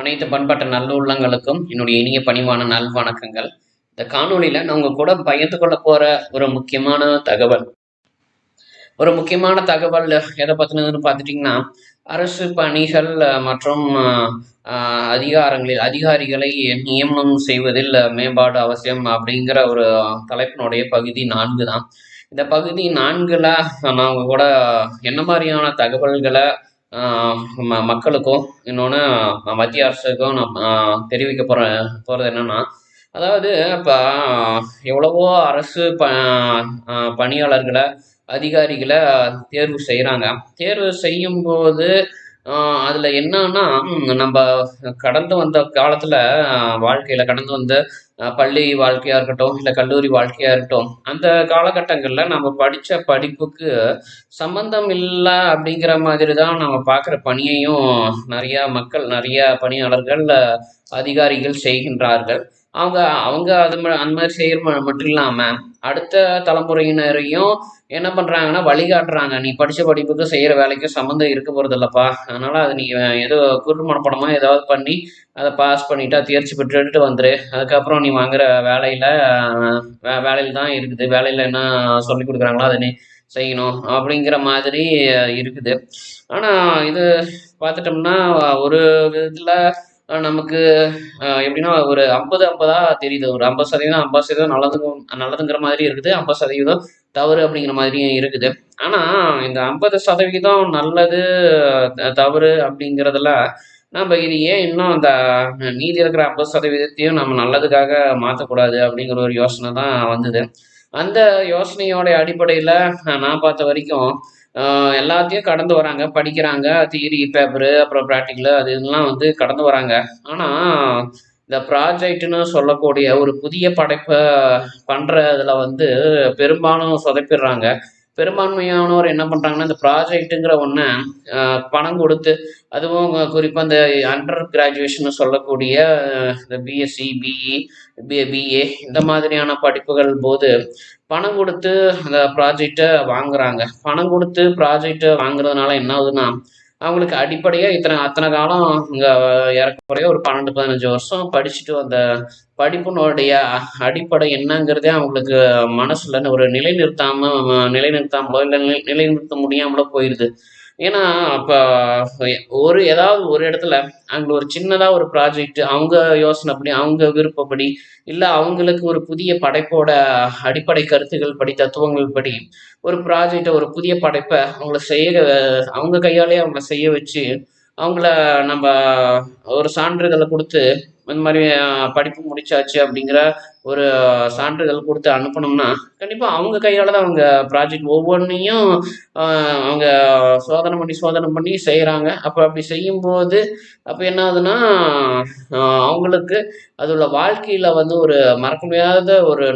அனைத்து பண்பட்ட நல்லுள்ளங்களுக்கும் என்னுடைய இனிய பணிவான நல் வணக்கங்கள். இந்த காணொலியில் நான் உங்கள் கூட பகிர்ந்து கொள்ள போகிற ஒரு முக்கியமான தகவல். ஒரு முக்கியமான தகவல் எதை பற்றினதுன்னு பார்த்துட்டிங்கன்னா அரசு பணிகள் மற்றும் அதிகாரங்களில் அதிகாரிகளை நியமனம் செய்வதில் மேம்பாடு அவசியம் அப்படிங்கிற ஒரு தலைப்பினுடைய பகுதி நான்கு தான். இந்த பகுதி நான்குல நான் உங்க கூட என்ன மாதிரியான தகவல்களை ம- மக்களுக்கும் இன்னொன்று மத்திய அரசுக்கும் நான் தெரிவிக்க போகிற போகிறது என்னென்னா அதாவது இப்போ எவ்வளவோ அரசு ப பணியாளர்களை அதிகாரிகளை தேர்வு செய்கிறாங்க தேர்வு செய்யும்போது அதில் என்னன்னா நம்ம கடந்து வந்த காலத்தில் வாழ்க்கையில் கடந்து வந்த பள்ளி வாழ்க்கையாக இருக்கட்டும் இல்லை கல்லூரி வாழ்க்கையாக இருக்கட்டும் அந்த காலகட்டங்களில் நம்ம படித்த படிப்புக்கு சம்பந்தம் இல்லை அப்படிங்கிற மாதிரி தான் நம்ம பார்க்குற பணியையும் நிறையா மக்கள் நிறையா பணியாளர்கள் அதிகாரிகள் செய்கின்றார்கள். அவங்க அவங்க அது அந்த மாதிரி செய்கிற மட்டும் இல்லாமல் அடுத்த தலைமுறையினரையும் என்ன பண்ணுறாங்கன்னா வழிகாட்டுறாங்க. நீ படித்த படிப்புக்கு செய்கிற வேலைக்கும் சம்மந்தம் இருக்க போகிறது இல்லைப்பா. அதனால் அது நீ ஏதோ குருட்டு மனப்படமாக ஏதாவது பண்ணி அதை பாஸ் பண்ணிட்டா தேர்ச்சி பெற்றுட்டு வந்துரு. அதுக்கப்புறம் நீ வாங்குற வேலையில் வே வேலையில் தான் இருக்குது. வேலையில் என்ன சொல்லி கொடுக்குறாங்களோ அதை நீ செய்யணும் அப்படிங்கிற மாதிரி இருக்குது. ஆனால் இது பார்த்துட்டோம்னா ஒரு விதத்தில் நமக்கு எப்படின்னா ஒரு ஐம்பது ஐம்பதாக தெரியுது. ஒரு ஐம்பது சதவீதம் ஐம்பது சதவீதம் நல்லதுங்க நல்லதுங்கிற மாதிரி இருக்குது. ஐம்பது சதவீதம் தவறு அப்படிங்கிற மாதிரியும் இருக்குது. ஆனால் இந்த ஐம்பது சதவீதம் நல்லது த- தவறு அப்படிங்கிறதுல நம்ம இது ஏன் இன்னும் அந்த நீதி இருக்கிற ஐம்பது சதவீதத்தையும் நம்ம நல்லதுக்காக மாற்றக்கூடாது அப்படிங்கிற ஒரு யோசனை தான் வந்தது. அந்த யோசனையோட அடிப்படையில் நான் பார்த்த வரைக்கும் எல்லாத்தையும் கடந்து வராங்க. படிக்கிறாங்க. தியரி பேப்பரு அப்புறம் ப்ராக்டிக்கலு அது இதெல்லாம் வந்து கடந்து வராங்க. ஆனால் இந்த ப்ராஜெக்ட்னு சொல்லக்கூடிய ஒரு புதிய படைப்பை பண்ணுறதுல வந்து பெரும்பாலும் சொதப்பிடுறாங்க. பெரும்பான்மையானவர் என்ன பண்ணுறாங்கன்னா இந்த ப்ராஜெக்ட்டுங்கிற ஒன்று பணம் கொடுத்து அதுவும் குறிப்பாக இந்த அண்டர் கிராஜுவேஷன் சொல்லக்கூடிய இந்த பிஎஸ்சி பிஇ பிஏ இந்த மாதிரியான படிப்புகள் போது பணம் கொடுத்து அந்த ப்ராஜெக்டை வாங்குறாங்க. பணம் கொடுத்து ப்ராஜெக்டை வாங்குறதுனால என்ன ஆகுதுன்னா அவங்களுக்கு அடிப்படையாக இத்தனை அத்தனை காலம் இங்கே ஏறக்குறைய ஒரு பன்னெண்டு பதினஞ்சு வருஷம் படிச்சுட்டு அந்த படிப்பினுடைய அடிப்படை என்னங்கிறதே அவங்களுக்கு மனசுல ஒரு நிலைநிறுத்தாம நிலைநிறுத்தாமலோ இல்லை நிலை நிலைநிறுத்த முடியாமலோ போயிடுது ஏன்னா அப்போ ஒரு ஏதாவது ஒரு இடத்துல அங்கே ஒரு சின்னதாக ஒரு ப்ராஜெக்ட் அவங்க யோசனைப்படி அவங்க விருப்பப்படி இல்லை அவங்களுக்கு ஒரு புதிய படைப்போட அடிப்படை கருத்துக்கள் படி தத்துவங்கள் படி ஒரு ப்ராஜெக்டை ஒரு புதிய படைப்பை அவங்கள செய்ய அவங்க கையாலே அவங்கள செய்ய வச்சு அவங்கள நம்ம ஒரு சான்றிதழை கொடுத்து இந்த மாதிரி படிப்பு முடிச்சாச்சு அப்படிங்கிற ஒரு சான்றிதழ் கொடுத்து அனுப்பணும்னா கண்டிப்பாக அவங்க கையால் தான் அவங்க ப்ராஜெக்ட் ஒவ்வொன்றையும் அவங்க சோதனை பண்ணி சோதனை பண்ணி செய்கிறாங்க அப்போ அப்படி செய்யும்போது அப்போ என்ன ஆகுதுன்னா அவங்களுக்கு அதோட வாழ்க்கையில் வந்து ஒரு மறக்க முடியாத ஒரு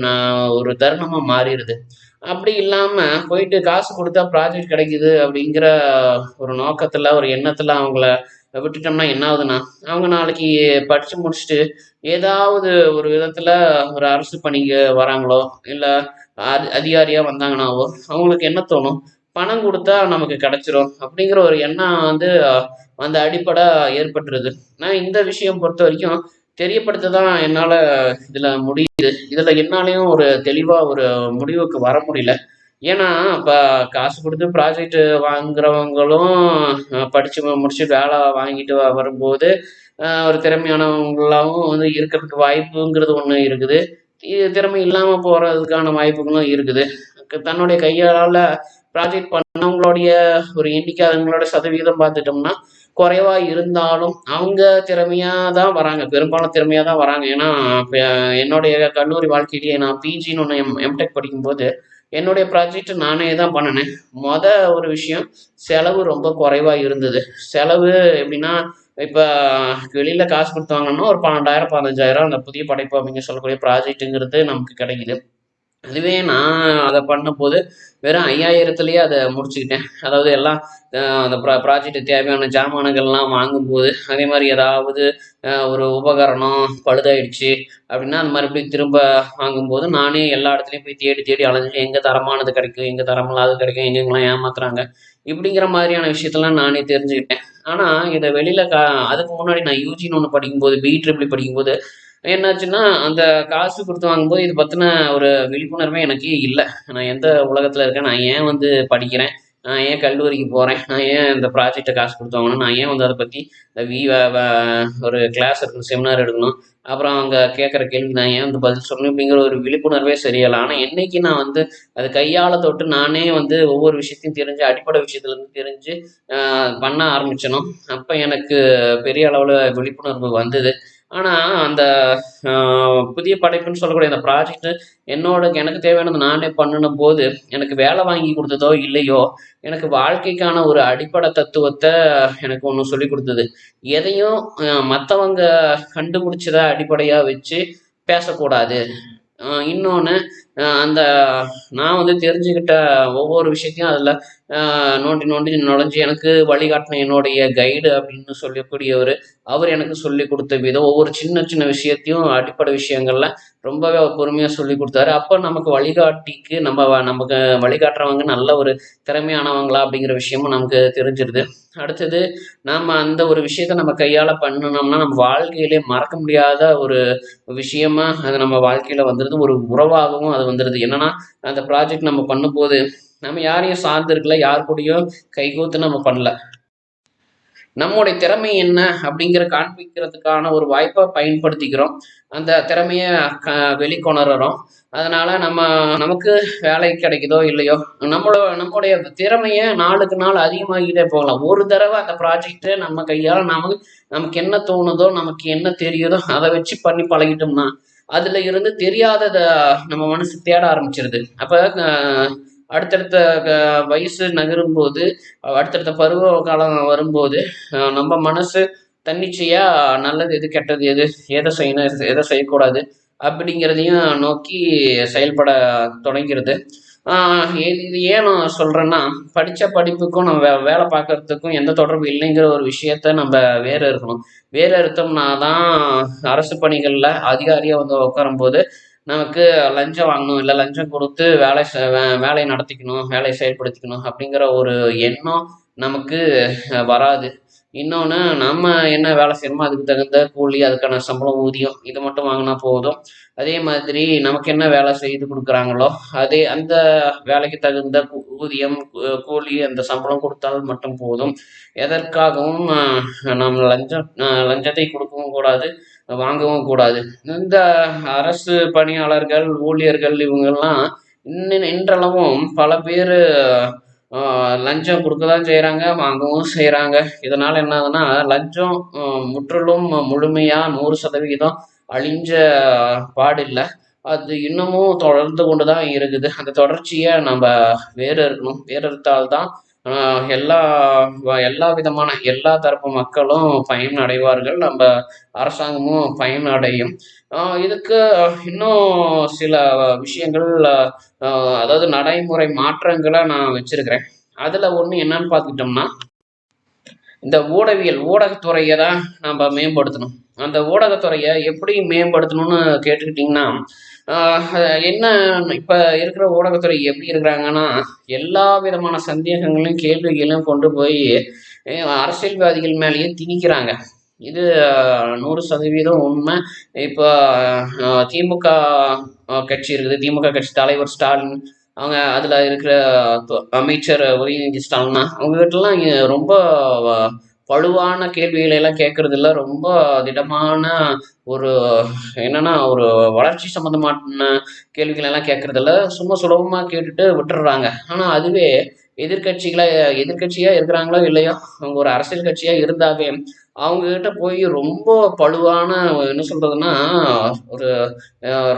ஒரு தருணமாக மாறிடுது. அப்படி இல்லாமல் போயிட்டு காசு கொடுத்தா ப்ராஜெக்ட் கிடைக்குது அப்படிங்கிற ஒரு நோக்கத்தில் ஒரு எண்ணத்தில் அவங்கள விட்டுட்டோம்னா என்ன ஆகுதுன்னா அவங்க நாளைக்கு படித்து முடிச்சுட்டு ஏதாவது ஒரு விதத்தில் ஒரு அரசு பணிக்கு வராங்களோ இல்லை அதிகாரியாக வந்தாங்கன்னாவோ அவங்களுக்கு என்ன தோணும்? பணம் கொடுத்தா நமக்கு கிடைச்சிரும் அப்படிங்கிற ஒரு எண்ணம் வந்து அந்த அடிப்படை ஏற்பட்டுருது. நான் இந்த விஷயம் பொறுத்த வரைக்கும் தெரியப்படுத்த தான் என்னால் இதில் முடியுது. இதில் என்னாலையும் ஒரு தெளிவாக ஒரு முடிவுக்கு வர முடியல. ஏன்னா இப்போ காசு கொடுத்து ப்ராஜெக்ட் வாங்குறவங்களும் படித்து முடிச்சு வேலை வாங்கிட்டு வரும்போது ஒரு திறமையானவங்களாகவும் வந்து இருக்கிறதுக்கு வாய்ப்புங்கிறது ஒன்று இருக்குது. இது திறமை இல்லாமல் போகிறதுக்கான வாய்ப்புகளும் இருக்குது. தன்னுடைய கையால் ப்ராஜெக்ட் பண்ணவங்களுடைய ஒரு எண்ணிக்கை அவங்களோட சதவீதம் பார்த்துட்டோம்னா குறைவா இருந்தாலும் அவங்க திறமையாக தான் வராங்க. பெரும்பாலும் திறமையாக தான் வராங்க. ஏன்னா என்னுடைய கல்லூரி வாழ்க்கையிலேயே நான் பிஜின்னு ஒன்று எம் எம்டெக் படிக்கும்போது என்னுடைய ப்ராஜெக்ட் நானே தான் பண்ணினேன். மொதல் ஒரு விஷயம் செலவு ரொம்ப குறைவாக இருந்தது. செலவு எப்படின்னா இப்போ வெளியில் காசு கொடுத்து வாங்கினோம்னா ஒரு பன்னெண்டாயிரம் பதினஞ்சாயிரம் அந்த புதிய படைப்பு அப்படிங்க சொல்லக்கூடிய ப்ராஜெக்ட்டுங்கிறது நமக்கு கிடைக்குது. அதுவே நான் அதை பண்ணும்போது வெறும் ஐயாயிரத்துலேயே அதை முடிச்சுக்கிட்டேன். அதாவது எல்லாம் அந்த ப்ரா ப்ராஜெக்ட்டுக்கு தேவையான ஜாமானுங்கள்லாம் வாங்கும்போது அதே மாதிரி ஏதாவது ஒரு உபகரணம் பழுதாயிடுச்சு அப்படின்னா அந்த மறுபடியும் திரும்ப வாங்கும்போது நானே எல்லா இடத்துலையும் போய் தேடி தேடி அலைஞ்சு எங்கே தரமானது கிடைக்கும் எங்கே தரமில்லாதது கிடைக்கும் எங்கெங்கெல்லாம் ஏமாத்துறாங்க இப்படிங்கிற மாதிரியான விஷயத்தெல்லாம் நானே தெரிஞ்சுக்கிட்டேன். ஆனால் இதை வெளியில் கா அதுக்கு முன்னாடி நான் யூஜின்னு ஒன்று படிக்கும்போது பி ட்ரிபிள் e படிக்கும்போது என்னாச்சுன்னா அந்த காசு கொடுத்து வாங்கும்போது இது பற்றின ஒரு விழிப்புணர்வே எனக்கு இல்லை. நான் எந்த உலகத்தில் இருக்கேன் நான் ஏன் வந்து படிக்கிறேன் நான் ஏன் கல்லூரிக்கு போகிறேன் நான் ஏன் இந்த ப்ராஜெக்டை காசு கொடுத்து வாங்கணும் நான் ஏன் வந்து அதை பற்றி இந்த வி ஒரு கிளாஸ் எடுக்கணும் செமினார் எடுக்கணும் அப்புறம் அங்கே கேட்குற கேள்வி நான் ஏன் வந்து பதில் சொல்லணும் அப்படிங்கிற ஒரு விழிப்புணர்வே சரியில்லை. ஆனால் என்னைக்கு நான் வந்து அது கையால் தொட்டு நானே வந்து ஒவ்வொரு விஷயத்தையும் தெரிஞ்சு அடிப்படை விஷயத்துலேருந்து தெரிஞ்சு பண்ண ஆரம்பிச்சனும் அப்போ எனக்கு பெரிய அளவில் விழிப்புணர்வு வந்தது. ஆனால் அந்த புதிய படைப்புன்னு சொல்லக்கூடிய அந்த ப்ராஜெக்ட் என்னோட எனக்கு தேவையானது நானே பண்ணின போது எனக்கு வேலை வாங்கி கொடுத்ததோ இல்லையோ எனக்கு வாழ்க்கைக்கான ஒரு அடிப்படை தத்துவத்தை எனக்கு ஒன்று சொல்லி கொடுத்தது. எதையும் மற்றவங்க கண்டுபிடிச்சத அடிப்படையாக வச்சு பேசக்கூடாது. இன்னொன்று அந்த நான் வந்து தெரிஞ்சுக்கிட்ட ஒவ்வொரு விஷயத்தையும் அதில் நோண்டி நோண்டி நுழைஞ்சு எனக்கு வழிகாட்டின என்னுடைய கைடு அப்படின்னு சொல்லக்கூடியவர் அவர் எனக்கு சொல்லி கொடுத்த விதம் ஒவ்வொரு சின்ன சின்ன விஷயத்தையும் அடிப்படை விஷயங்கள்ல ரொம்பவே அவர் பொறுமையாக சொல்லி கொடுத்தாரு. அப்போ நமக்கு வழிகாட்டிக்கு நம்ம வ- நமக்கு வழிகாட்டுறவங்க நல்ல ஒரு திறமையானவங்களா அப்படிங்கிற விஷயமும் நமக்கு தெரிஞ்சிருது. அடுத்தது நாம் அந்த ஒரு விஷயத்த நம்ம கையால் பண்ணணும்னா நம்ம வாழ்க்கையிலே மறக்க முடியாத ஒரு விஷயமா அது நம்ம வாழ்க்கையில் வந்துடுது ஒரு உறவாகவும் அது வந்துடுது என்னன்னா அந்த ப்ராஜெக்ட் நம்ம பண்ணும்போது நம்ம யாரையும் சார்ந்து இருக்கல யார் கூடயும் கைகூத்து நம்ம பண்ணல. நம்முடைய திறமை என்ன அப்படிங்கிற காண்பிக்கிறதுக்கான ஒரு வாய்ப்பை பயன்படுத்திக்கிறோம். அந்த திறமையை க வெளிக்கொணர்றோம். அதனால நம்ம நமக்கு வேலை கிடைக்குதோ இல்லையோ நம்மளோட நம்முடைய திறமையை நாளுக்கு நாள் அதிகமாகிட்டே போகலாம். ஒரு தடவை அந்த ப்ராஜெக்டை நம்ம கையால் நமக்கு நமக்கு என்ன தோணுதோ நமக்கு என்ன தெரியுதோ அதை வச்சு பண்ணி பழகிட்டோம்னா அதுல இருந்து தெரியாதத நம்ம மனசு தேட ஆரம்பிச்சிருது. அப்ப அடுத்தடுத்த க- நகரும் போது அடுத்தடுத்த பருவ காலம் வரும்போது நம்ம மனசு தன்னிச்சையா நல்லது எது கெட்டது எது எதை செய்யணும் எது- எதை செய்யக்கூடாது அப்படிங்கிறதையும் நோக்கி செயல்பட தொடங்கிறது. இது ஏன் நான் சொல்கிறேன்னா படித்த படிப்புக்கும் நம்ம வே- வேலை பார்க்கறதுக்கும் எந்த தொடர்பு இல்லைங்கிற ஒரு விஷயத்த நம்ம வேற இருக்கணும். வேற இருந்தோம்னா தான் அரசு பணிகளில் அதிகாரியாக வந்து உட்காரும்போது நமக்கு லஞ்சம் வாங்கணும் இல்லை லஞ்சம் கொடுத்து வேலை செ- வே- வேலையை நடத்திக்கணும் வேலையை செயல்படுத்திக்கணும் அப்படிங்கிற ஒரு எண்ணம் நமக்கு வராது. இன்னொன்று நம்ம என்ன வேலை செய்யணுமோ அதுக்கு தகுந்த கூலி அதுக்கான சம்பளம் ஊதியம் இது மட்டும் வாங்கினா போதும். அதே மாதிரி நமக்கு என்ன வேலை செய்து கொடுக்குறாங்களோ அதே அந்த வேலைக்கு தகுந்த ஊதியம் கூலி அந்த சம்பளம் கொடுத்தால் மட்டும் போதும். எதற்காகவும் நம்ம லஞ்சம் லஞ்சத்தை கொடுக்கவும் கூடாது வாங்கவும் கூடாது. இந்த அரசு பணியாளர்கள் ஊழியர்கள் இவங்கெல்லாம் இன்ன இன்றளவும் பல பேர் லஞ்சம் கொடுக்க தான் செய்கிறாங்க வாங்கவும் செய்கிறாங்க இதனால் என்ன ஆகுதுன்னா லஞ்சம் முற்றிலும் முழுமையாக நூறு சதவிகிதம் அழிஞ்ச பாடில்லை. அது இன்னமும் தொடர்ந்து கொண்டு தான் இருக்குது. அந்த தொடர்ச்சியை நம்ம வேறு இருக்கணும் வேறு இருந்தால்தான் தான் எல்லா எல்லா விதமான எல்லா தரப்பு மக்களும் பயன் அடைவார்கள். நம்ம அரசாங்கமும் பயன் அடையும். இதுக்கு இன்னும் சில விஷயங்கள் அதாவது நடைமுறை மாற்றங்களை நான் வச்சிருக்கிறேன். அதில் ஒன்று என்னன்னு பார்த்துக்கிட்டோம்னா இந்த ஊடகவியல் ஊடகத்துறையை தான் நம்ம மேம்படுத்தணும். அந்த ஊடகத்துறையை எப்படி மேம்படுத்தணும்னு கேட்டுக்கிட்டிங்கன்னா என்ன இப்போ இருக்கிற ஊடகத்துறை எப்படி இருக்கிறாங்கன்னா எல்லா விதமான சந்தேகங்களையும் கேள்விகளையும் கொண்டு போய் அரசியல்வாதிகள் மேலேயே திணிக்கிறாங்க. இது நூறு சதவீதம் உண்மை. இப்போ திமுக கட்சி இருக்குது. திமுக கட்சி தலைவர் ஸ்டாலின் அவங்க அதில் இருக்கிற அமைச்சர் உதயநிதி ஸ்டாலின் அவங்க கிட்டலாம் ரொம்ப வ- பழுவான கேள்விகளை எல்லாம் கேட்கறது ரொம்ப திடமான ஒரு என்னன்னா ஒரு வளர்ச்சி சம்மந்தமான கேள்விகள் எல்லாம் கேட்கறது சும்மா சுலபமா கேட்டுட்டு விட்டுடுறாங்க ஆனா அதுவே எதிர்க்கட்சிகளை எதிர்க்கட்சியா இருக்கிறாங்களோ இல்லையோ அவங்க ஒரு அரசியல் கட்சியா இருந்தாவே அவங்கக்கிட்ட போய் ரொம்ப பழுவான என்ன சொல்கிறதுன்னா ஒரு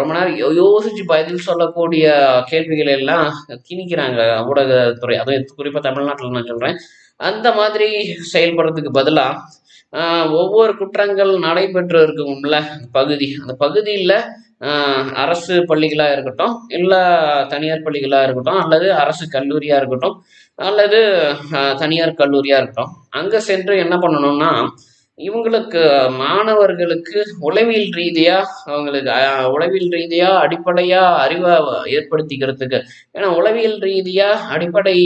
ரொம்ப நேரம் யோசிச்சு பதில் சொல்லக்கூடிய கேள்விகள் எல்லாம் திணிக்கிறாங்க ஊடகத்துறை. அதுவும் குறிப்பாக தமிழ்நாட்டில் நான் சொல்கிறேன் அந்த மாதிரி செயல்படுறதுக்கு பதிலாக ஒவ்வொரு குற்றங்கள் நடைபெற்று இருக்கும்ல பகுதி. அந்த பகுதியில் அரசு பள்ளிகளாக இருக்கட்டும் இல்லை தனியார் பள்ளிகளாக இருக்கட்டும் அல்லது அரசு கல்லூரியாக இருக்கட்டும் அல்லது தனியார் கல்லூரியாக இருக்கட்டும். அங்கே சென்று என்ன பண்ணணும்னா இவங்களுக்கு மாணவர்களுக்கு உளவியல் ரீதியாக அவங்களுக்கு உளவியல் ரீதியாக அடிப்படையாக அறிவை ஏற்படுத்திக்கிறதுக்கு. ஏன்னா உளவியல் ரீதியாக அடிப்படை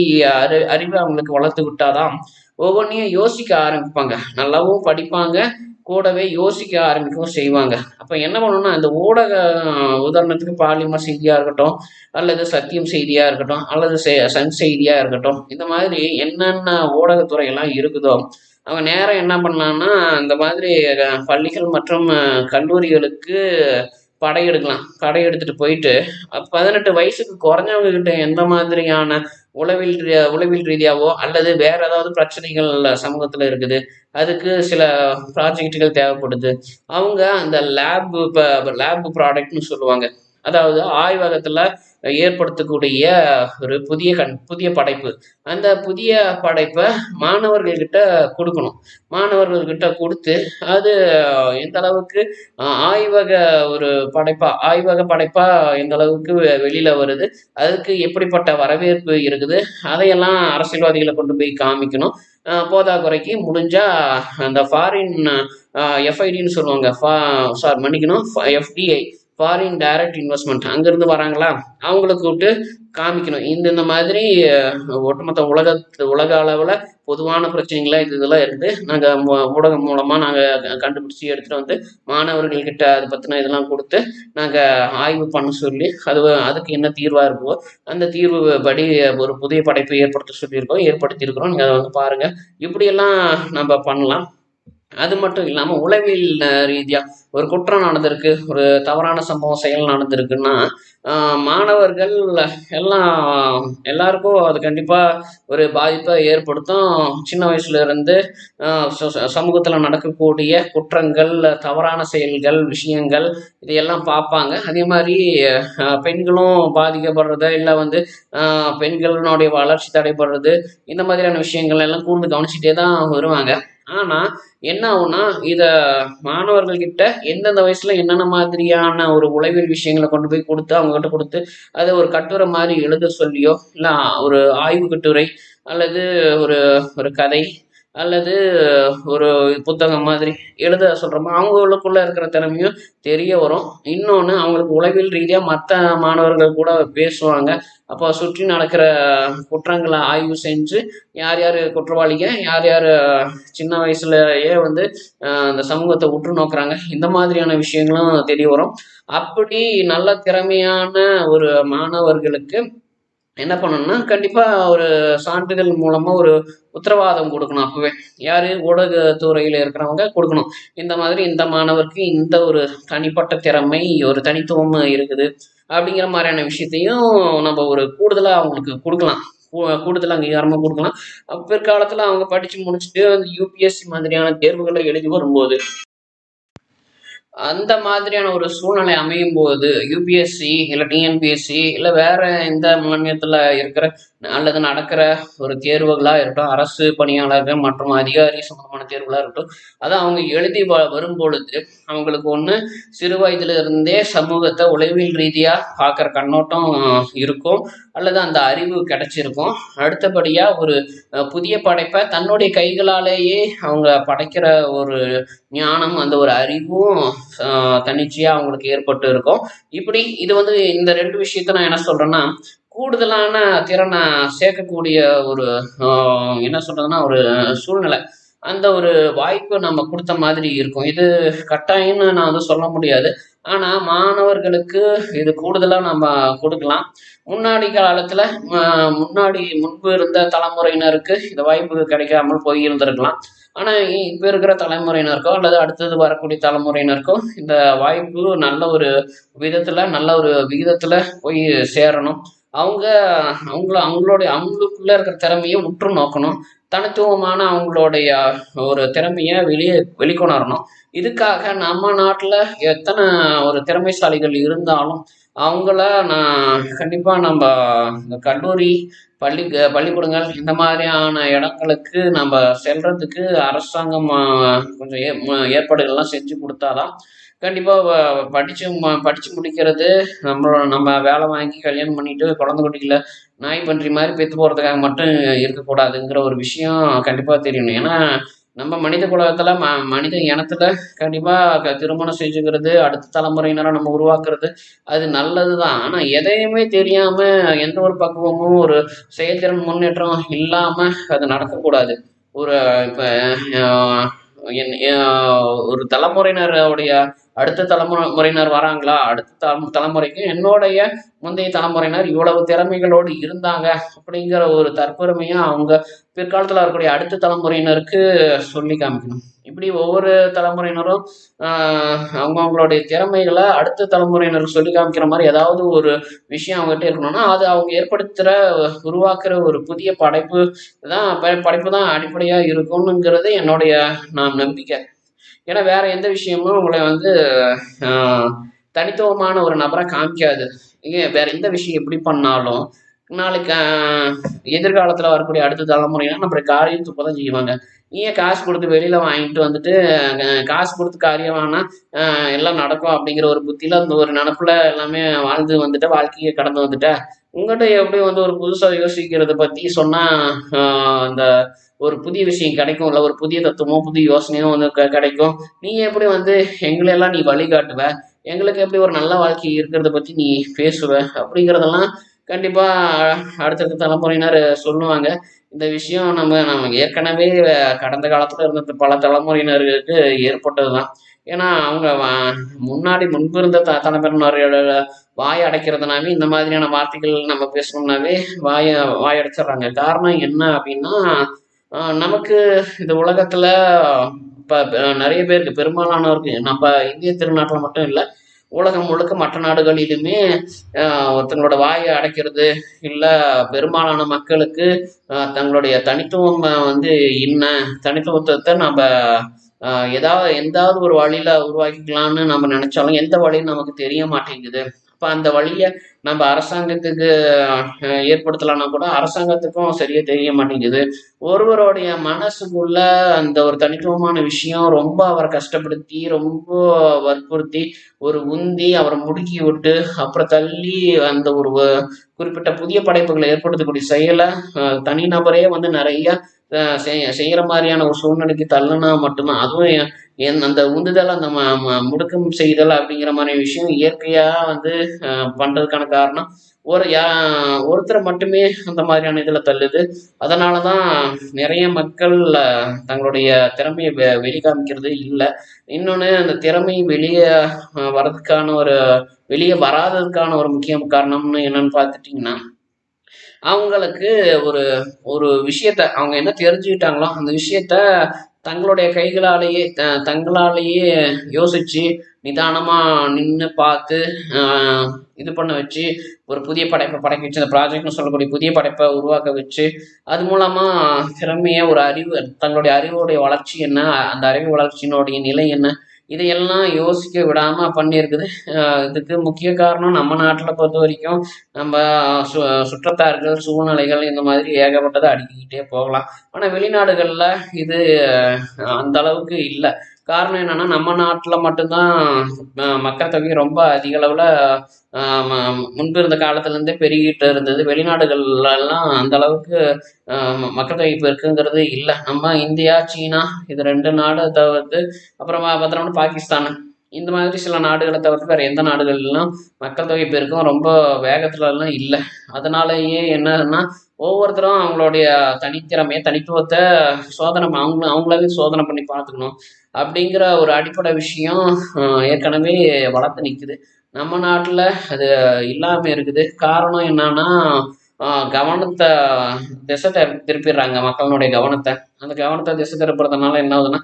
அறி அறிவை அவங்களுக்கு வளர்த்து விட்டாதான் ஒவ்வொன்றையும் யோசிக்க ஆரம்பிப்பாங்க. நல்லாவும் படிப்பாங்க கூடவே யோசிக்க ஆரம்பிக்கவும் செய்வாங்க. அப்போ என்ன பண்ணணும்னா இந்த ஊடக உதாரணத்துக்கு பாலிமர் செய்தியாக இருக்கட்டும் அல்லது சத்தியம் செய்தியாக இருக்கட்டும் அல்லது செ- சன் செய்தியாக இருக்கட்டும் இந்த மாதிரி என்னென்ன ஊடகத்துறையெல்லாம் இருக்குதோ அவங்க நேரம் என்ன பண்ணலாம்னா இந்த மாதிரி பள்ளிகள் மற்றும் கல்லூரிகளுக்கு படையெடுக்கலாம். படையெடுத்துட்டு போயிட்டு பதினெட்டு வயசுக்கு குறைஞ்சவங்க கிட்ட எந்த மாதிரியான உளவில் உளவில் ரீதியாகவோ ரீதியாவோ அல்லது வேற ஏதாவது பிரச்சனைகள் சமூகத்தில் இருக்குது. அதுக்கு சில ப்ராஜெக்டுகள் தேவைப்படுது. அவங்க அந்த லேப் இப்போ லேப் ப்ராடக்ட்னு சொல்லுவாங்க. அதாவது ஆய்வகத்தில் ஏற்படுத்தக்கூடிய ஒரு புதிய கண் புதிய படைப்பு. அந்த புதிய படைப்பை மாணவர்கள்கிட்ட கொடுக்கணும். மாணவர்கள்கிட்ட கொடுத்து அது எந்த அளவுக்கு ஆய்வக ஒரு படைப்பா ஆய்வக படைப்பா எந்த அளவுக்கு வெ- வெளியில வருது அதுக்கு எப்படிப்பட்ட வரவேற்பு இருக்குது அதையெல்லாம் அரசியல்வாதிகளை கொண்டு போய் காமிக்கணும். போதாக்குறைக்கு முடிஞ்சா அந்த ஃபாரின் எஃப்ஐடின்னு சொல்லுவாங்க. ஃபா சார் மன்னிக்கணும். எஃப்டிஐ ஃபாரின் டைரக்ட் இன்வெஸ்ட்மெண்ட் அங்கேருந்து வராங்களா? அவங்கள கூப்பிட்டு காமிக்கணும். இந்த இந்த மாதிரி ஒட்டுமொத்த உலக உலக அளவில் பொதுவான பிரச்சனைகள்லாம் இது இதெல்லாம் இருக்குது. நாங்கள் ஊடகம் மூலமாக நாங்கள் கண்டுபிடிச்சி எடுத்துகிட்டு வந்து மாணவர்கள்கிட்ட அதை பற்றின இதெல்லாம் கொடுத்து நாங்கள் ஆய்வு பண்ண சொல்லி அது அதுக்கு என்ன தீர்வாக இருக்கோ அந்த தீர்வு படி ஒரு புதிய படைப்பை ஏற்படுத்த சொல்லியிருக்கோம் ஏற்படுத்தியிருக்கிறோம். நீங்கள் அதை வந்து பாருங்கள் இப்படியெல்லாம் நம்ம பண்ணலாம். அது மட்டும் இல்லாமல் உளவியல் ரீதியாக ஒரு குற்றம் நடந்திருக்கு ஒரு தவறான சம்பவம் செயல் நடந்திருக்குன்னா மாணவர்கள் எல்லாம் எல்லாருக்கும் அது கண்டிப்பாக ஒரு பாதிப்பை ஏற்படுத்தும். சின்ன வயசுலேருந்து சமூகத்தில் நடக்கக்கூடிய குற்றங்கள் தவறான செயல்கள் விஷயங்கள் இதையெல்லாம் பார்ப்பாங்க. அதே மாதிரி பெண்களும் பாதிக்கப்படுறது இல்லை வந்து பெண்களினுடைய வளர்ச்சி தடைபடுறது இந்த மாதிரியான விஷயங்கள் எல்லாம் கூர்ந்து கவனிச்சுட்டே தான் வருவாங்க. ஆனால் என்ன ஆகும்னா இதை மாணவர்கள்கிட்ட எந்தெந்த வயசுல என்னென்ன மாதிரியான ஒரு உளவியல் விஷயங்களை கொண்டு போய் கொடுத்து அவங்ககிட்ட கொடுத்து அதை ஒரு கட்டுரை மாதிரி எழுத சொல்லியோ இல்லை ஒரு ஆய்வு கட்டுரை அல்லது ஒரு ஒரு கதை அல்லது ஒரு புத்தகம் மாதிரி எழுத சொல்கிறோமோ அவங்களுக்குள்ளே இருக்கிற திறமையும் தெரிய வரும். இன்னொன்று அவங்களுக்கு உளவியல் ரீதியாக மற்ற மாணவர்கள் கூட பேசுவாங்க. அப்போ சுற்றி நடக்கிற குற்றங்களை ஆய்வு செஞ்சு யார் யார் குற்றவாளிங்க யார் யார் சின்ன வயசுலயே வந்து அந்த சமூகத்தை உற்று நோக்குறாங்க. இந்த மாதிரியான விஷயங்களும் தெரிய வரும். அப்படி நல்ல திறமையான ஒரு மாணவர்களுக்கு என்ன பண்ணணும்னா கண்டிப்பாக ஒரு சான்றிதழ் மூலமாக ஒரு உத்தரவாதம் கொடுக்கணும் அப்போவே. யார்? ஊடகத்துறையில் இருக்கிறவங்க கொடுக்கணும். இந்த மாதிரி இந்த மாணவருக்கு இந்த ஒரு தனிப்பட்ட திறமை ஒரு தனித்துவம் இருக்குது. அப்படிங்கிற மாதிரியான விஷயத்தையும் நம்ம ஒரு கூடுதலாக அவங்களுக்கு கொடுக்கலாம். கூடுதல் அங்கீகாரமாக கொடுக்கலாம். அப்ப பிற்காலத்தில் அவங்க படித்து முடிச்சுட்டு அந்த யூபிஎஸ்சி மாதிரியான தேர்வுகளை எழுதி வரும்போது அந்த மாதிரியான ஒரு சூழ்நிலை அமையும் போது யூபிஎஸ்சி இல்லை டிஎன்பிஎஸ்சி இல்லை வேற எந்த மாநிலத்தில் இருக்கிற அல்லது நடக்கிற ஒரு தேர்வுகளாக இருக்கட்டும் அரசு பணியாளர்கள் மற்றும் அதிகாரி சம்பந்தமான தேர்வுகளாக இருக்கட்டும் அதை அவங்க எழுதி வ வரும் பொழுது அவங்களுக்கு ஒன்று சிறு வயதுல இருந்தே சமூகத்தை உளவியல் ரீதியாக பார்க்குற கண்ணோட்டம் இருக்கும். அல்லது அந்த அறிவு கிடைச்சிருக்கும். அடுத்தபடியாக ஒரு அஹ், புதிய படைப்பை தன்னுடைய கைகளாலேயே அவங்க படைக்கிற ஒரு ஞானம் அந்த ஒரு அறிவும் ஆஹ், தன்னிச்சையா அவங்களுக்கு ஏற்பட்டு இருக்கும். இப்படி இது வந்து இந்த ரெண்டு விஷயத்த நான் என்ன சொல்றேன்னா கூடுதலான திறனை சேர்க்கக்கூடிய ஒரு என்ன சொல்கிறதுன்னா ஒரு சூழ்நிலை. அந்த ஒரு வாய்ப்பு நம்ம கொடுத்த மாதிரி இருக்கும். இது கட்டாயம்னு நான் வந்து சொல்ல முடியாது. ஆனால் மாணவர்களுக்கு இது கூடுதலாக நம்ம கொடுக்கலாம். முன்னாடி காலத்தில் முன்னாடி முன்பு இருந்த தலைமுறையினருக்கு இந்த வாய்ப்பு கிடைக்காமல் போய் இருந்திருக்கலாம் ஆனால் இப்போ இருக்கிற தலைமுறையினருக்கோ அல்லது அடுத்தது வரக்கூடிய தலைமுறையினருக்கோ இந்த வாய்ப்பு நல்ல ஒரு விதத்தில் நல்ல ஒரு விகிதத்தில் போய் சேரணும். அவங்க அவங்கள அவங்களுடைய அவங்களுக்குள்ளே இருக்கிற திறமையை உற்று நோக்கணும். தனித்துவமான அவங்களுடைய ஒரு திறமையை வெளியே வெளிக்கொணரணும். இதுக்காக நம்ம நாட்டில் எத்தனை ஒரு திறமைசாலிகள் இருந்தாலும் அவங்கள நான் கண்டிப்பாக நம்ம இந்த கல்லூரி பள்ளி பள்ளிக்கூடங்கள் இந்த மாதிரியான இடங்களுக்கு நம்ம செல்றதுக்கு அரசாங்கம் கொஞ்சம் ஏ ஏற்பாடுகள்லாம் செஞ்சு கொடுத்தாதான் கண்டிப்பாக படித்து படித்து முடிக்கிறது நம்மளோட நம்ம வேலை வாங்கி கல்யாணம் பண்ணிட்டு குழந்தை குட்டிகளை நாய் பன்றி மாதிரி பெற்று போகிறதுக்காக மட்டும் இருக்கக்கூடாதுங்கிற ஒரு விஷயம் கண்டிப்பாக தெரியணும். ஏன்னா நம்ம மனித குலத்தில் ம மனித இனத்தில் கண்டிப்பாக திருமணம் செஞ்சுக்கிறது அடுத்த தலைமுறையினரை நம்ம உருவாக்குறது அது நல்லது தான் ஆனால் எதையுமே தெரியாமல் எந்த ஒரு பக்குவமும் ஒரு செயல்திறன் முன்னேற்றம் இல்லாமல் அது நடக்கக்கூடாது. ஒரு இப்போ ஒரு தலைமுறையினருடைய அடுத்த தலைமுறையினர் வராங்களா? அடுத்த தல தலைமுறைக்கு என்னுடைய முந்தைய தலைமுறையினர் இவ்வளவு திறமைகளோடு இருந்தாங்க அப்படிங்கிற ஒரு தற்பெருமையாக அவங்க பிற்காலத்தில் வரக்கூடிய அடுத்த தலைமுறையினருக்கு சொல்லி காமிக்கணும். இப்படி ஒவ்வொரு தலைமுறையினரும் ஆஹ், திறமைகளை அடுத்த தலைமுறையினருக்கு சொல்லி காமிக்கிற மாதிரி ஏதாவது ஒரு விஷயம் அவங்ககிட்ட இருக்கணும்னா அது அவங்க ஏற்படுத்துகிற உருவாக்குற ஒரு புதிய படைப்பு தான் ப- படைப்பு தான் அடிப்படையாக இருக்கணுங்கிறது என்னுடைய நான் நம்பிக்கை. ஏன்னா வேற எந்த விஷயமும் உங்களை வந்து ஆஹ், தனித்துவமான ஒரு நபரை காமிக்காது. ஏன் வேற எந்த விஷயம் எப்படி பண்ணாலும் நாளைக்கு எதிர்காலத்தில் வரக்கூடிய அடுத்த தலைமுறையினா நம்ம காரியம் துப்பை தான் செய்வாங்க. ஏன் காசு கொடுத்து வெளியில் வாங்கிட்டு வந்துட்டு காசு கொடுத்து காரியம் வாங்கினா எல்லாம் நடக்கும் அப்படிங்கிற ஒரு புத்தியில் அந்த ஒரு நினப்புல எல்லாமே வாழ்ந்து வந்துட்டு வாழ்க்கையை கடந்து வந்துட்ட. உங்கள்கிட்ட எப்படி வந்து ஒரு புதுசாக யோசிக்கிறத பற்றி சொன்னால் அந்த ஒரு புதிய விஷயம் கிடைக்கும் இல்லை ஒரு புதிய தத்துவமோ புதிய யோசனையோ வந்து க- கிடைக்கும். நீ எப்படி வந்து எங்களையெல்லாம் நீ வழிகாட்டுவ? எங்களுக்கு எப்படி ஒரு நல்ல வாழ்க்கை இருக்கிறத பற்றி நீ பேசுவ? அப்படிங்கிறதெல்லாம் கண்டிப்பாக அடுத்தடுத்த தலைமுறையினர் சொல்லுவாங்க. இந்த விஷயம் நம்ம நம்ம ஏற்கனவே கடந்த காலத்தில் இருந்த பல தலைமுறையினர்களுக்கு ஏற்பட்டது தான் ஏன்னா அவங்க முன்னாடி முன்பு இருந்த த தலைமுறையினர்களோட வாய் அடைக்கிறதுனாவே இந்த மாதிரியான வார்த்தைகள் நம்ம பேசணும்னாவே வாய வாய் அடைச்சிடுறாங்க காரணம் என்ன அப்படின்னா நமக்கு இந்த உலகத்துல இப்போ நிறைய பேருக்கு பெரும்பாலானவருக்கு நம்ம இந்திய திருநாட்டில் மட்டும் இல்லை உலகம் முழுக்க மற்ற நாடுகளிலுமே தங்களோட ஒருத்தங்களோட வாயை அடைக்கிறது இல்லை பெரும்பாலான மக்களுக்கு தங்களுடைய தனித்துவம் வந்து என்ன தனித்துவத்தை நம்ம ஏதாவது எந்தாவது ஒரு வழியில உருவாக்கிக்கலாம்னு நம்ம நினைச்சாலும் எந்த வழியும் நமக்கு தெரிய மாட்டேங்குது. இப்போ அந்த வழியை நம்ம அரசாங்கத்துக்கு ஏற்படுத்தலாம்னா கூட அரசாங்கத்துக்கும் சரியா தெரிய மாட்டேங்குது. ஒருவருடைய மனசுக்குள்ள அந்த ஒரு தனித்துவமான விஷயம் ரொம்ப அவரை கஷ்டப்படுத்தி ரொம்ப வற்புறுத்தி ஒரு உந்தி அவரை முடுக்கி விட்டு அப்புறம் தள்ளி அந்த ஒரு வ- குறிப்பிட்ட புதிய படைப்புகளை ஏற்படுத்தக்கூடிய செயலை தனிநபரே வந்து நிறைய அஹ், செய்யற மாதிரியான ஒரு சூழ்நிலைக்கு தள்ளுனா மட்டும்தான். அதுவும் என் என் அந்த உந்துதல் அந்த ம- ம- முடுக்கம் செய்தல் அப்படிங்கிற மாதிரி விஷயம் இயற்கையா வந்து பண்ணுறதுக்கான பண்றதுக்கான காரணம். ஒரு யா- ஒருத்தரை மட்டுமே அந்த மாதிரியான இதில் தள்ளுது. அதனால தான் நிறைய மக்கள் தங்களுடைய திறமையை வெ வெளிக்காமிக்கிறது இல்லை. இன்னொன்று அந்த திறமை வெளியே வர்றதுக்கான ஒரு வெளியே வராததுக்கான ஒரு முக்கிய காரணம்னு என்னன்னு பார்த்துட்டிங்கன்னா அவங்களுக்கு ஒரு ஒரு விஷயத்த அவங்க என்ன தெரிஞ்சுக்கிட்டாங்களோ அந்த விஷயத்த தங்களுடைய கைகளாலேயே த- தங்களாலேயே யோசிச்சு நிதானமாக நின்று பார்த்து இது பண்ண வச்சு ஒரு புதிய படைப்பை படைக்க வச்சு அந்த ப்ராஜெக்ட்னு சொல்லக்கூடிய புதிய படைப்பை உருவாக்க வச்சு அது மூலமாக திறமைய ஒரு அறிவு தங்களுடைய அறிவுடைய வளர்ச்சி என்ன அந்த அறிவு வளர்ச்சியினுடைய நிலை என்ன இதையெல்லாம் யோசிக்க விடாம பண்ணியிருக்குது. இதுக்கு முக்கிய காரணம் நம்ம நாட்டில் பொறுத்த வரைக்கும் நம்ம சு சுற்றத்தார்கள் சூழ்நிலைகள் இந்த மாதிரி ஏகப்பட்டதை அடுக்கிக்கிட்டே போகலாம். ஆனால் வெளிநாடுகளில் இது அந்த அளவுக்கு இல்லை. காரணம் என்னன்னா நம்ம நாட்டில் மட்டும்தான் மக்கள் தொகை ரொம்ப அதிக அளவில் முன்பு இருந்த காலத்துலேருந்தே பெருகிட்டு இருந்தது. வெளிநாடுகள்லாம் அந்த அளவுக்கு மக்கள் தொகை இப்போ இருக்குங்கிறது இல்லை. நம்ம இந்தியா சீனா இது ரெண்டு நாடு தவிர்த்து அப்புறமா பார்த்தோம்னா பாகிஸ்தான். இந்த மாதிரி சில நாடுகளை தவிர்த்து வேறு எந்த நாடுகள்லாம் மக்கள் தொகை பெருக்கம் ரொம்ப வேகத்துலலாம் இல்லை. அதனாலேயே என்னன்னா ஒவ்வொருத்தரும் அவங்களுடைய தனித்திறமையை தனித்துவத்தை சோதனை ப- அவங்க அவங்களாவே சோதனை பண்ணி பார்த்துக்கணும். அப்படிங்கிற ஒரு அடிப்படை விஷயம் ஏற்கனவே வளர்த்து நிற்குது நம்ம நாட்டில் அது இல்லாமல் இருக்குது. காரணம் என்னன்னா கவனத்தை திசை திருப்பிடுறாங்க மக்களுடைய கவனத்தை. அந்த கவனத்தை திசை திருப்புறதுனால என்ன ஆகுதுன்னா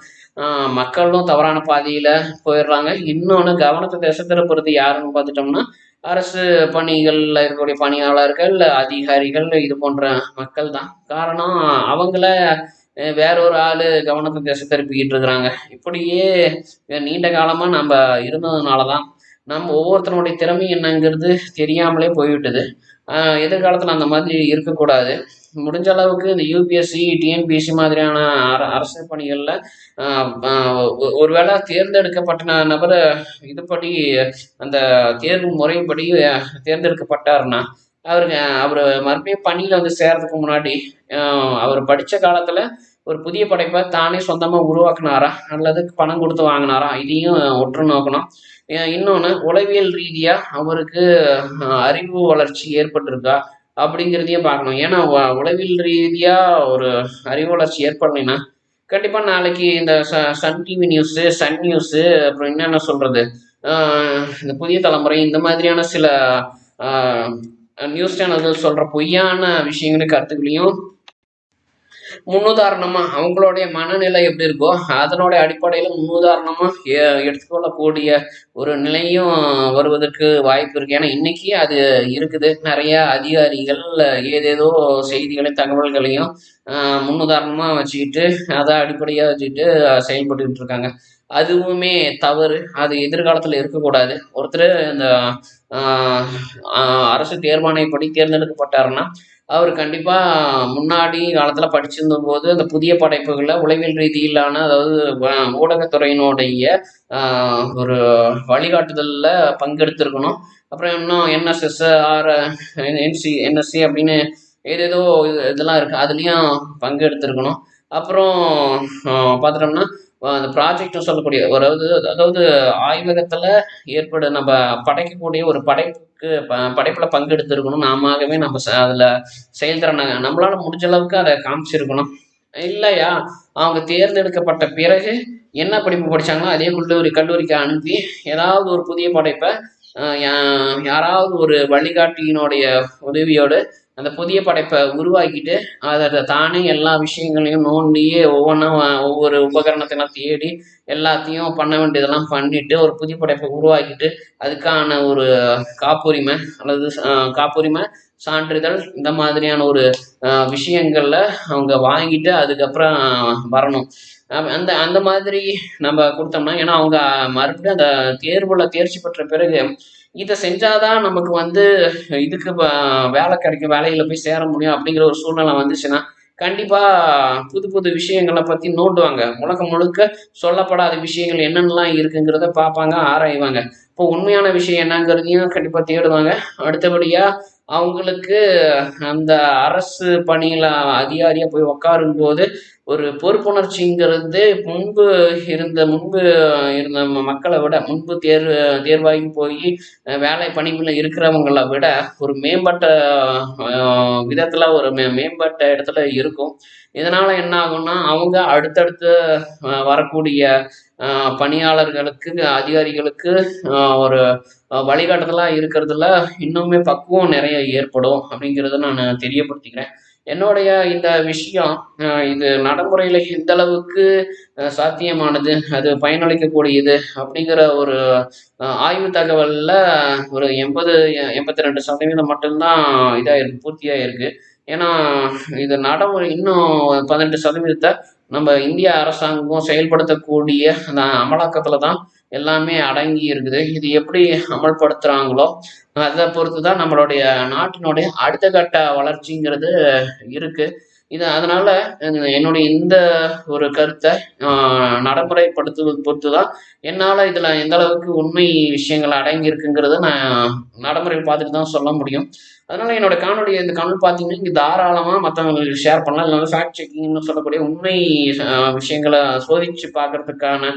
மக்களும் தவறான பாதையில் போயிடுறாங்க. இன்னொன்று கவனத்தை திசை திருப்புறது யாருன்னு பார்த்துட்டோம்னா அரசு பணிகளில் இருக்கக்கூடிய பணியாளர்கள் அதிகாரிகள் இது போன்ற மக்கள் தான் காரணம் அவங்கள வேற ஒரு ஆள் கவனத்தை திசை திருப்பிக்கிட்டு இருக்கிறாங்க. இப்படியே நீண்ட காலமாக நம்ம இருந்ததுனால தான் நம்ம ஒவ்வொருத்தனுடைய திறமை என்னங்கிறது தெரியாமலே போய்விட்டது. எதிர்காலத்தில் அந்த மாதிரி இருக்கக்கூடாது. முடிஞ்ச அளவுக்கு இந்த யூபிஎஸ்சி டிஎன்பிஎஸ்சி மாதிரியான அர அரசு பணிகளில் ஒருவேளை தேர்ந்தெடுக்கப்பட்ட நபரை இதுபடி அந்த தேர்வு முறைப்படி தேர்ந்தெடுக்கப்பட்டாருன்னா அவருக்கு அவர் மறுபடியும் பணியில் வந்து சேர்றதுக்கு முன்னாடி அவர் படித்த காலத்தில் ஒரு புதிய படைப்பை தானே சொந்தமாக உருவாக்குனாரா? அல்லது பணம் கொடுத்து வாங்கினாரா? இதையும் ஒற்று நோக்கணும். இன்னொன்று உளவியல் ரீதியாக அவருக்கு அறிவு வளர்ச்சி ஏற்பட்டிருக்கா? அப்படிங்கிறதையும் பார்க்கணும். ஏன்னா உளவியல் ரீதியாக ஒரு அறிவு வளர்ச்சி ஏற்படலைன்னா கண்டிப்பாக நாளைக்கு இந்த ச Sun TV news Sun news அப்புறம் என்னென்ன சொல்கிறது இந்த புதிய தலைமுறை இந்த மாதிரியான சில நியூஸ் சேனல்கள் சொல்கிற பொய்யான விஷயங்களையும் கருத்துக்களையும் முன்னுதாரணமாக அவங்களுடைய மனநிலை எப்படி இருக்கோ அதனுடைய அடிப்படையில் முன்னுதாரணமாக எடுத்துக்கொள்ளக்கூடிய ஒரு நிலையும் வருவதற்கு வாய்ப்பு இருக்குது ஏன்னா இன்றைக்கி அது இருக்குது. நிறைய அதிகாரிகள் ஏதேதோ செய்திகளையும் தகவல்களையும் முன்னுதாரணமாக வச்சுக்கிட்டு அதை அடிப்படையாக வச்சுக்கிட்டு செயல்பட்டுக்கிட்டு இருக்காங்க. அதுவுமே தவறு. அது எதிர்காலத்தில் இருக்கக்கூடாது. ஒருத்தர் இந்த அரசு தேர்வாணையப்படி தேர்ந்தெடுக்கப்பட்டாருன்னா அவர் கண்டிப்பாக முன்னாடி காலத்தில் படிச்சிருந்த போது அந்த புதிய படைப்புகளில் உளவியல் ரீதியிலான அதாவது ஊடகத்துறையினுடைய ஒரு வழிகாட்டுதலில் பங்கெடுத்திருக்கணும். அப்புறம் இன்னும் என்எஸ்எஸ் ஆர் என்சி என்எஸ்சி அப்படின்னு ஏதேதோ இதெல்லாம் இருக்குது அதுலேயும் பங்கெடுத்திருக்கணும். அப்புறம் பார்த்துட்டோம்னா அந்த ப்ராஜெக்ட்னு சொல்லக்கூடிய அதாவது அதாவது ஆய்வகத்தில் ஏற்பட நம்ம படைக்கக்கூடிய ஒரு படைப்புக்கு ப படைப்பில் பங்கெடுத்துருக்கணும். நாமவே நம்ம அதில் செயல்திறனை நம்மளால் முடிஞ்ச அளவுக்கு அதை காமிச்சிருக்கணும். இல்லையா? அவங்க தேர்ந்தெடுக்கப்பட்ட பிறகு என்ன படிப்பு படித்தாங்களோ அதே கல்லூரி கல்லூரிக்கு அனுப்பி ஏதாவது ஒரு புதிய படைப்பை யாராவது ஒரு வழிகாட்டியினுடைய உதவியோடு அந்த புதிய படைப்பை உருவாக்கிட்டு அதை தானே எல்லா விஷயங்களையும் நோண்டியே ஒவ்வொன்றும் ஒவ்வொரு உபகரணத்தெல்லாம் தேடி எல்லாத்தையும் பண்ண வேண்டியதெல்லாம் பண்ணிட்டு ஒரு புதிய படைப்பை உருவாக்கிட்டு அதுக்கான ஒரு காப்புரிமை அல்லது காப்புரிமை சான்றிதழ் இந்த மாதிரியான ஒரு விஷயங்களில் அவங்க வாங்கிட்டு அதுக்கப்புறம் வரணும். அந்த அந்த மாதிரி நம்ம கொடுத்தோம்னா ஏன்னா அவங்க மறுபடியும் அந்த தேர்வில் தேர்ச்சி பெற்ற பிறகு இதை செஞ்சாதான் நமக்கு வந்து இதுக்கு வேலை கிடைக்கும் வேலையில் போய் சேர முடியும் அப்படிங்கிற ஒரு சூழ்நிலை வந்துச்சுன்னா கண்டிப்பாக புது புது விஷயங்களை பற்றி நோண்டுவாங்க. முழுக்க முழுக்க சொல்லப்படாத விஷயங்கள் என்னென்னலாம் இருக்குங்கிறத பார்ப்பாங்க ஆராய்வாங்க. இப்போ உண்மையான விஷயம் என்னங்கிறதையும் கண்டிப்பாக தேடுவாங்க. அடுத்தபடியாக அவங்களுக்கு அந்த அரசு பணியில் அதிகாரியாக போய் உக்காரும்போது ஒரு பொறுப்புணர்ச்சிங்கிறது முன்பு இருந்த முன்பு இருந்த மக்களை விட முன்பு தேர்வு தேர்வாகி போய் வேலை பணிகளில் இருக்கிறவங்கள விட ஒரு மேம்பட்ட விதத்தில் ஒரு மே மேம்பட்ட இடத்துல இருக்கும். இதனால் என்ன ஆகும்னா அவங்க அடுத்தடுத்து வரக்கூடிய பணியாளர்களுக்கு அதிகாரிகளுக்கு ஒரு வழிகாட்டுதலாக இருக்கிறதுல இன்னுமே பக்குவம் நிறைய ஏற்படும் அப்படிங்கிறத நான் தெரியப்படுத்திக்கிறேன். என்னுடைய இந்த விஷயம் இது நடைமுறையில் எந்த அளவுக்கு சாத்தியமானது அது பயனளிக்கக்கூடியது அப்படிங்கிற ஒரு ஆய்வு தகவலில் ஒரு எண்பது எண்பத்தி ரெண்டு சதவீதம் மட்டும்தான் இதாக இருக்குது பூர்த்தியாக இருக்குது ஏன்னா இது நடைமுறை இன்னும் பதினெட்டு சதவீதத்தை நம்ம இந்திய அரசாங்கம் செயல்படுத்தக்கூடிய அந்த அமலாக்கத்தில் தான் எல்லாமே அடங்கி இருக்குது. இது எப்படி அமல்படுத்துகிறாங்களோ அதை பொறுத்து தான் நம்மளுடைய நாட்டினுடைய அடுத்த கட்ட வளர்ச்சிங்கிறது இருக்குது இது அதனால் என்னுடைய இந்த ஒரு கருத்தை நடைமுறைப்படுத்துவது பொறுத்து தான் என்னால் இதில் எந்த அளவுக்கு உண்மை விஷயங்கள் அடங்கி இருக்குங்கிறத நான் நடைமுறையில் பார்த்துட்டு தான் சொல்ல முடியும். அதனால் என்னோடய காணொலி இந்த காணொலி பார்த்தீங்கன்னா இங்கே தாராளமாக மற்றவங்களுக்கு ஷேர் பண்ணலாம். இல்லை ஃபேக்ட் செக்கிங்னு சொல்லக்கூடிய உண்மை விஷயங்களை சோதித்து பார்க்கறதுக்கான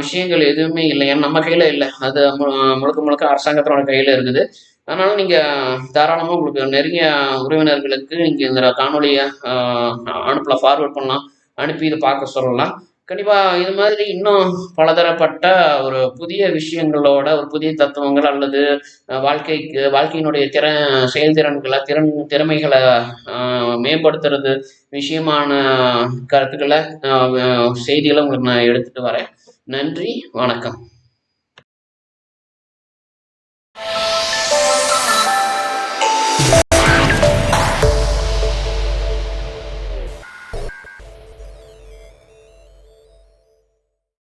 விஷயங்கள் எதுவுமே இல்லை. ஏன்னா நம்ம கையில் இல்லை. அது முழுக்க முழுக்க அரசாங்கத்தோட கையில் இருக்குது. அதனால நீங்கள் தாராளமாக உங்களுக்கு நிறைய உறவினர்களுக்கு நீங்கள் இந்த காணொலியை அனுப்பலாம் ஃபார்வேர்ட் பண்ணலாம். அனுப்பி இதை பார்க்க சொல்லலாம். கண்டிப்பாக இது மாதிரி இன்னும் பலதரப்பட்ட ஒரு புதிய விஷயங்களோட ஒரு புதிய தத்துவங்கள் அல்லது வாழ்க்கைக்கு வாழ்க்கையினுடைய திறன் செயல்திறன்களை திறன் திறமைகளை மேம்படுத்துறது விஷயமான கருத்துக்களை செய்திகளை உங்களுக்கு நான் எடுத்துகிட்டு வரேன். நன்றி வணக்கம்.